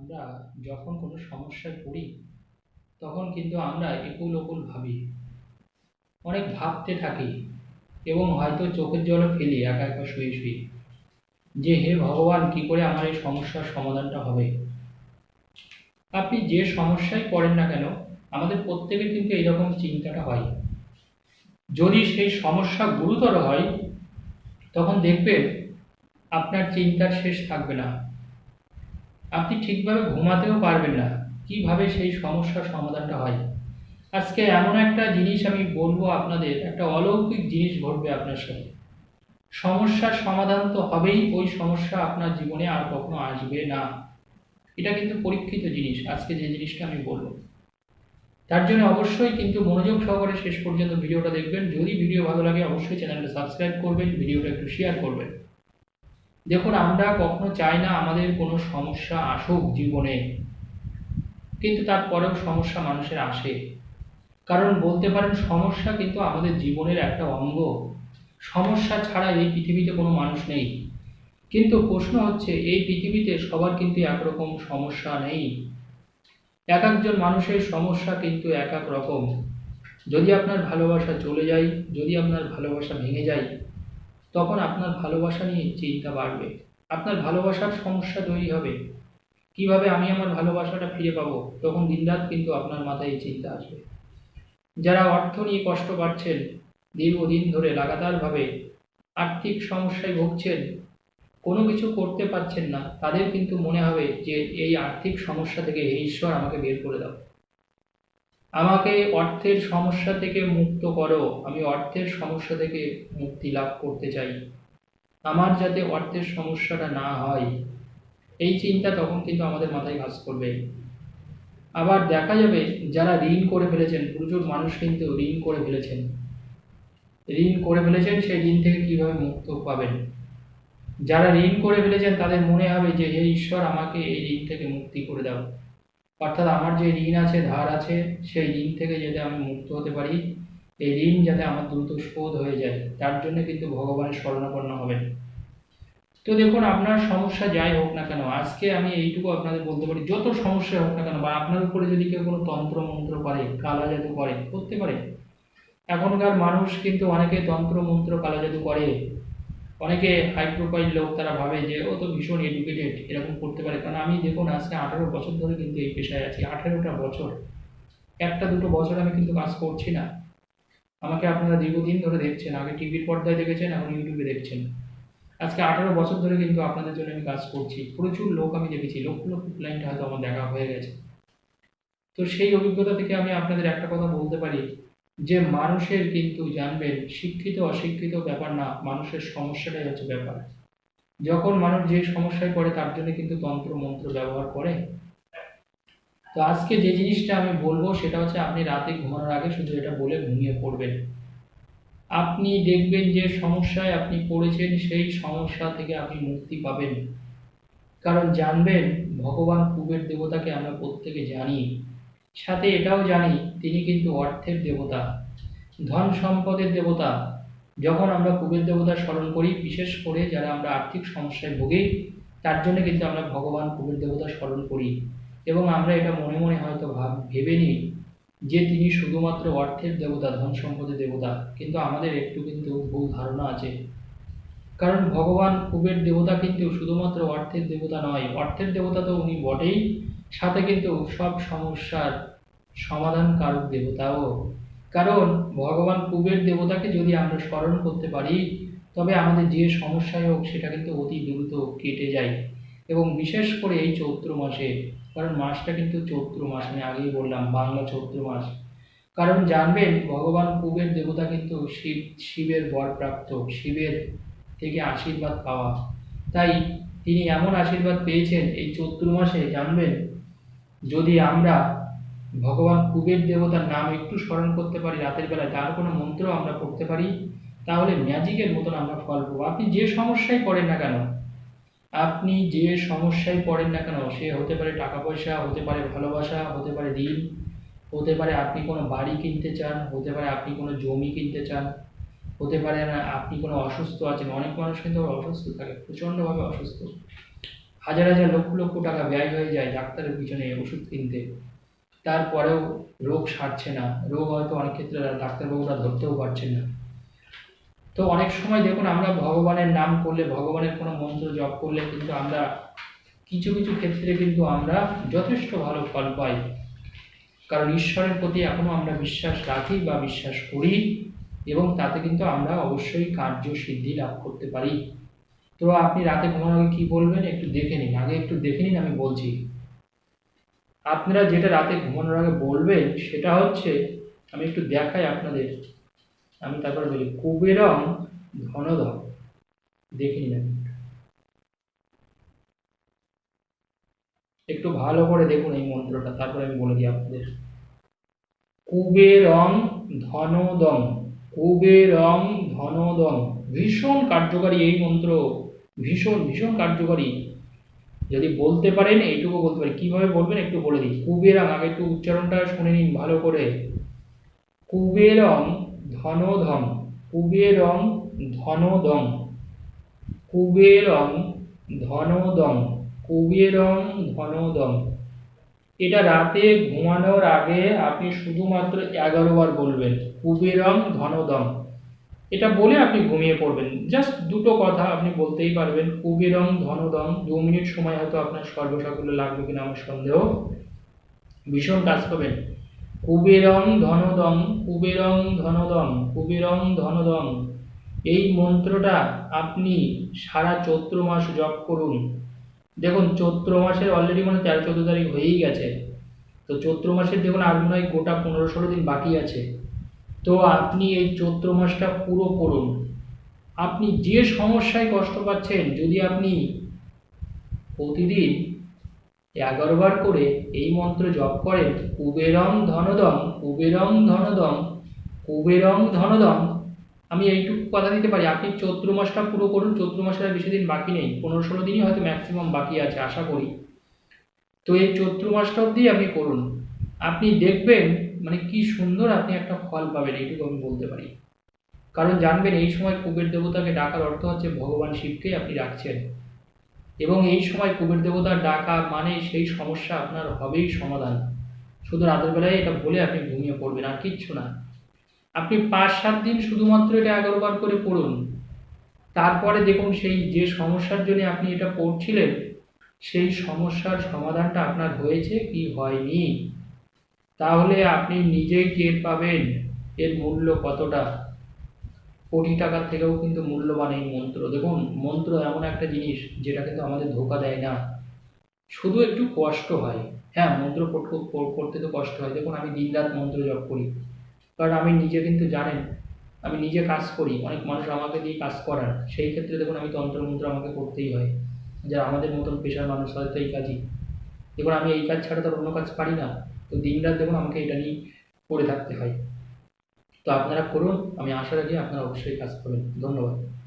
আমরা যখন কোনো সমস্যায় পড়ি, তখন কিন্তু আমরা একুল ওকুল ভাবি। অনেক ভাবতে থাকি এবং হয়তো চোখের জলও ফেলি, একা একা শুয়ে শুয়ে। যে হে ভগবান, কি করে আমার এই সমস্যার সমাধানটা হবে? আপনি যে সমস্যায় পড়েন না কেন, আমাদের প্রত্যেকের কিন্তু এইরকম চিন্তাটা হয়। যদি সেই সমস্যা গুরুতর হয়, তখন দেখবেন আপনার চিন্তার শেষ থাকবে না। আপনি ঠিকভাবে ঘুমাতেও পারবেন না। কীভাবে সেই সমস্যার সমাধানটা হয়? আজকে এমন একটা জিনিস আমি বলব আপনাদের, একটা অলৌকিক জিনিস ঘটবে আপনার সাথে। সমস্যার সমাধান তো হবেই, ওই সমস্যা আপনার জীবনে আর কখনো আসবে না। এটা কিন্তু পরীক্ষিত জিনিস, আজকে যে জিনিসটা আমি বলব। তার জন্য অবশ্যই কিন্তু মনোযোগ সহকারে শেষ পর্যন্ত ভিডিওটা দেখবেন। যদি ভিডিও ভালো লাগে, অবশ্যই চ্যানেলটা সাবস্ক্রাইব করবেন, ভিডিওটা একটু শেয়ার করবেন। দেখুন, আমরা কখনো চাই না আমাদের কোনো সমস্যা আসুক জীবনে, কিন্তু তারপরেও সমস্যা মানুষের আসে। কারণ বলতে পারেন, সমস্যা কিন্তু আমাদের জীবনের একটা অঙ্গ। সমস্যা ছাড়া এই পৃথিবীতে কোনো মানুষ নেই। কিন্তু প্রশ্ন হচ্ছে, এই পৃথিবীতে সবার কিন্তু একরকম সমস্যা নেই। এক একজন মানুষের সমস্যা কিন্তু এক এক রকম। যদি আপনার ভালোবাসা চলে যায়, যদি আপনার ভালোবাসা ভেঙে যায় তখন আপনার ভালোবাসা নিয়ে চিন্তা বাড়বে। আপনার ভালোবাসার সমস্যা তৈরি হবে। কীভাবে আমি আমার ভালোবাসাটা ফিরে পাবো? তখন দিনরাত কিন্তু আপনার মাথায় এই চিন্তা আসবে। যারা অর্থ নিয়ে কষ্ট পাচ্ছেন, দীর্ঘদিন ধরে লাগাতারভাবে আর্থিক সমস্যায় ভুগছেন, কোনো কিছু করতে পারছেন না, তাদের কিন্তু মনে হবে যে এই আর্থিক সমস্যা থেকে ঈশ্বর আমাকে বের করে দাও। আমাকে অর্থের সমস্যা থেকে মুক্ত করো। আমি অর্থের সমস্যা থেকে মুক্তি লাভ করতে চাই। আমার যাতে অর্থের সমস্যাটা না হয়। এই চিন্তা তখন কিন্তু আমাদের মাথায় কাজ করবে। আবার দেখা যাবে, যারা ঋণ করে ফেলেছেন, প্রচুর মানুষ কিন্তু ঋণ করে ফেলেছেন। ঋণ করে ফেলেছেন, সেই ঋণ থেকে কীভাবে মুক্ত পাবেন? যারা ঋণ করে ফেলেছেন, তাদের মনে হবে যে, হে ঈশ্বর, আমাকে এই ঋণ থেকে মুক্তি করে দাও। অর্থাৎ আমার যে ঋণ আছে, ধার আছে, সেই ঋণ থেকে যাতে আমি মুক্ত হতে পারি, এই ঋণ যাতে আমার দ্রুত শোধ হয়ে যায়, তার জন্য কিন্তু ভগবানের শরণাপন্ন হবেন। তো দেখুন, আপনার সমস্যা যাই হোক না কেন, আজকে আমি এইটুকু আপনাদের বলতে পারি, যত সমস্যা হোক না কেন, বা আপনার উপরে যদি কেউ কোনো তন্ত্র মন্ত্র করে কালা জাদু করে, করতে পারে। এখনকার মানুষ কিন্তু অনেকে তন্ত্র মন্ত্র কালা জাদু করে অনেকে হাই প্রোফাইল লোক তারা ভাবে যে, ও তো ভীষণ এডুকেটেড এরকম করতে পারে। কারণ আমি দেখুন, আজকে আঠারো বছর ধরে কিন্তু এই পেশায় আছি। আঠারোটা বছর। একটা দুটো বছর আমি কিন্তু কাজ করছি না। আমাকে আপনারা দীর্ঘদিন ধরে দেখছেন। আগে টিভির পর্দায় দেখেছেন, এখন ইউটিউবে দেখছেন। আজকে আঠারো বছর ধরে কিন্তু আপনাদের জন্য আমি কাজ করছি। প্রচুর লোক আমি দেখেছি। লক্ষ লক্ষ ক্লায়েন্ট হয়তো আমার দেখা হয়ে গেছে। তো সেই অভিজ্ঞতা থেকে আমি আপনাদের একটা কথা বলতে পারি। যে মানুষের কিন্তু, জানবেন, শিক্ষিত, অশিক্ষিত ব্যাপার না, মানুষের সমস্যাটাই হচ্ছে ব্যাপার। যখন মানুষ যে সমস্যায় পড়ে, তার জন্য কিন্তু তন্ত্র, মন্ত্র ব্যবহার করে। তো আজকে যে জিনিসটা আমি বলব, সেটা হচ্ছে আপনি রাতে ঘুমানোর আগে শুধু এটা বলে ঘুমিয়ে পড়বেন। আপনি দেখবেন যে সমস্যায় আপনি পড়েছেন, সেই সমস্যা থেকে আপনি মুক্তি পাবেন। কারণ জানবেন, ভগবান কুবের দেবতাকে আমরা প্রত্যেকে জানি। সাথে এটাও জানি, তিনি কিন্তু অর্থের দেবতা, ধন সম্পদের দেবতা। যখন আমরা কুবের দেবতার স্মরণ করি, বিশেষ করে যারা আমরা আর্থিক সমস্যায় ভুগি, তার জন্য কিন্তু আমরা ভগবান কুবের দেবতা স্মরণ করি। এবং আমরা এটা মনে মনে হয়তো ভাব, ভেবে নিই যে তিনি শুধুমাত্র অর্থের দেবতা, ধন সম্পদের দেবতা। কিন্তু আমাদের একটু কিন্তু ভুল ধারণা আছে। কারণ ভগবান কুবের দেবতা কিন্তু শুধুমাত্র অর্থের দেবতা নয়, অর্থের দেবতা তো উনি বটেই, সাথে কিন্তু সব সমস্যার সমাধানকারক দেবতাও। কারণ ভগবান কুবের দেবতাকে যদি আমরা স্মরণ করতে পারি, তবে আমাদের যে সমস্যাই হোক সেটা কিন্তু অতি দ্রুত কেটে যায়। এবং বিশেষ করে এই চৈত্র মাসে, কারণ মাসটা কিন্তু চৈত্র মাস, আমি আগেই বললাম, বাংলা চৈত্র মাস। কারণ জানবেন, ভগবান কুবের দেবতা কিন্তু শিব, শিবের বরপ্রাপ্ত, শিবের থেকে আশীর্বাদ পাওয়া। তাই তিনি এমন আশীর্বাদ পেয়েছেন এই চৈত্র মাসে, জানবেন যদি আমরা ভগবান কুবের দেবতার নাম একটু স্মরণ করতে পারি রাতের বেলায়, তার কোনো মন্ত্র আমরা পড়তে পারি, তাহলে ম্যাজিকের মতন আমরা ফল পাবো। আপনি যে সমস্যায় পড়েন না কেন, আপনি যে সমস্যায় পড়েন না কেন, সে হতে পারে টাকা পয়সা হতে পারে ভালোবাসা, হতে পারে ঋণ, হতে পারে আপনি কোনো বাড়ি কিনতে চান, হতে পারে আপনি কোনো জমি কিনতে চান হতে পারে না, আপনি কোনো অসুস্থ আছেন, অনেক মানুষ কিন্তু অসুস্থ থাকে, প্রচণ্ডভাবে অসুস্থ। হাজার হাজার লক্ষ লক্ষ টাকা ব্যয় হয়ে যায় ডাক্তারের পিছনে ওষুধ কিনতে। তারপরেও রোগ সারছে না, রোগ হয়তো অনেক ক্ষেত্রে ডাক্তারবাবুরা ধরতেও পারছেন না। তো অনেক সময় দেখুন, আমরা ভগবানের নাম করলে, ভগবানের কোনো মন্ত্র জপ করলে কিন্তু আমরা কিছু কিছু ক্ষেত্রে কিন্তু আমরা যথেষ্ট ভালো ফল পাই। কারণ ঈশ্বরের প্রতি এখনও আমরা বিশ্বাস রাখি বা বিশ্বাস করি। এবং তাতে কিন্তু আমরা অবশ্যই কার্য সিদ্ধি লাভ করতে পারি। তো আপনি রাতে ঘুমানোর আগে কি বলবেন? একটু দেখে নিন। আগে একটু দেখে নিন, আমি বলছি। আপনারা যেটা রাতে ঘুমানোর আগে বলবেন, সেটা হচ্ছে, আমি একটু দেখাই আপনাদের। আমি তারপরে বলি, কুবেরং ধনধম দেখে নিন একটু ভালো করে দেখুন এই মন্ত্রটা, তারপরে আমি বলে দিই আপনাদের। কুবেরং ধনদম। কুবেরং ধনদম ভীষণ কার্যকারী এই মন্ত্র। ভীষণ ভীষণ কার্যকারী। যদি বলতে পারেন, এইটুকু বলতে পারি। কীভাবে বলবেন একটু বলে দিই। কুবেরং আগে একটু উচ্চারণটা শুনে নিন ভালো করে। কুবেরং ধনধম কুবেরং ধনদম কুবেরং ধনদম কুবেরং ধনদম এটা রাতে ঘুমানোর আগে আপনি শুধুমাত্র এগারো বার বলবেন কুবেরং ধনদম। এটা বলে আপনি ঘুমিয়ে পড়বেন। জাস্ট দুটো কথা আপনি বলতেই পারবেন কুবেরং ধনদম। দু মিনিট সময় হয়তো আপনার সর্বসাকুল্য লাগবে কিনা আমার সন্দেহ। ভীষণ কাজ পাবেন। কুবেরং ধনদম কুবেরং ধনদম কুবেরং ধনদম। এই মন্ত্রটা আপনি সারা চৈত্র মাস জপ করুন। দেখুন, চৈত্র মাসের অলরেডি মানে তেরো, চোদ্দ তারিখ হয়েই গেছে। তো চৈত্র মাসের দেখুন, আর মনে হয় গোটা পনেরো, ষোলো দিন বাকি আছে। তো আপনি এই চৈত্র মাসটা পুরো করুন। আপনি যে সমস্যায় কষ্ট পাচ্ছেন, যদি আপনি প্রতিদিন এগারো বার করে এই মন্ত্র জপ করেন, কুবেরং ধনদম কুবেরং ধনদম কুবেরং ধনদম আমি এইটুকু কথা দিতে পারি, আপনি চৈত্র মাসটা পুরো করুন, চৈত্র মাসের আর বেশি দিন বাকি নেই। পনেরো ষোলো দিনই হয়তো ম্যাক্সিমাম বাকি আছে, আশা করি। তো এই চৈত্র মাসটা অবধি আপনি করুন। আপনি দেখবেন মানে কি সুন্দর আপনি একটা ফল পাবেন, এইটুকু আমি বলতে পারি। কারণ জানবেন, এই সময় কুবের দেবতাকে ডাকার অর্থ হচ্ছে ভগবান শিবকে আপনি রাখছেন। এবং এই সময় কুবের দেবতার ডাকা মানে সেই সমস্যা আপনার হবেই সমাধান। শুধু রাতের বেলায় এটা বলে আপনি ঘুমিয়ে পড়বেন, আর কিচ্ছু না। আপনি পাঁচ, সাত দিন শুধুমাত্র এটা এগারো বার করে পড়ুন। তারপরে দেখুন সেই যে সমস্যার জন্য আপনি এটা পড়ছিলেন, সেই সমস্যার সমাধানটা আপনার হয়েছে কি হয়নি? তাহলে আপনি নিজেই টের পাবেন এর মূল্য কতটা। কোটি টাকার থেকেও কিন্তু মূল্যবান এই মন্ত্র। দেখুন, মন্ত্র এমন একটা জিনিস যেটা কিন্তু আমাদের ধোকা দেয় না। শুধু একটু কষ্ট হয়। হ্যাঁ মন্ত্র পড়তে তো কষ্ট হয়। দেখুন, আমি দিনরাত মন্ত্র জপ করি। কারণ আমি নিজে কিন্তু জানেন, আমি নিজে কাজ করি, অনেক মানুষ আমাকে দিয়ে কাজ করার, সেই ক্ষেত্রে দেখুন আমি তন্ত্রমন্ত্র আমাকে করতেই হয়। যা আমাদের মতন পেশার মানুষ হয়তো এই কাজই। দেখুন আমি এই কাজ ছাড়া তো অন্য কাজ পারি না। তো দিনরাত দেখুন আমাকে এটা নিয়ে করে থাকতে হয়। তো আপনারা করুন, আমি আশা রাখি আপনারা অবশ্যই কাজ করবেন। ধন্যবাদ।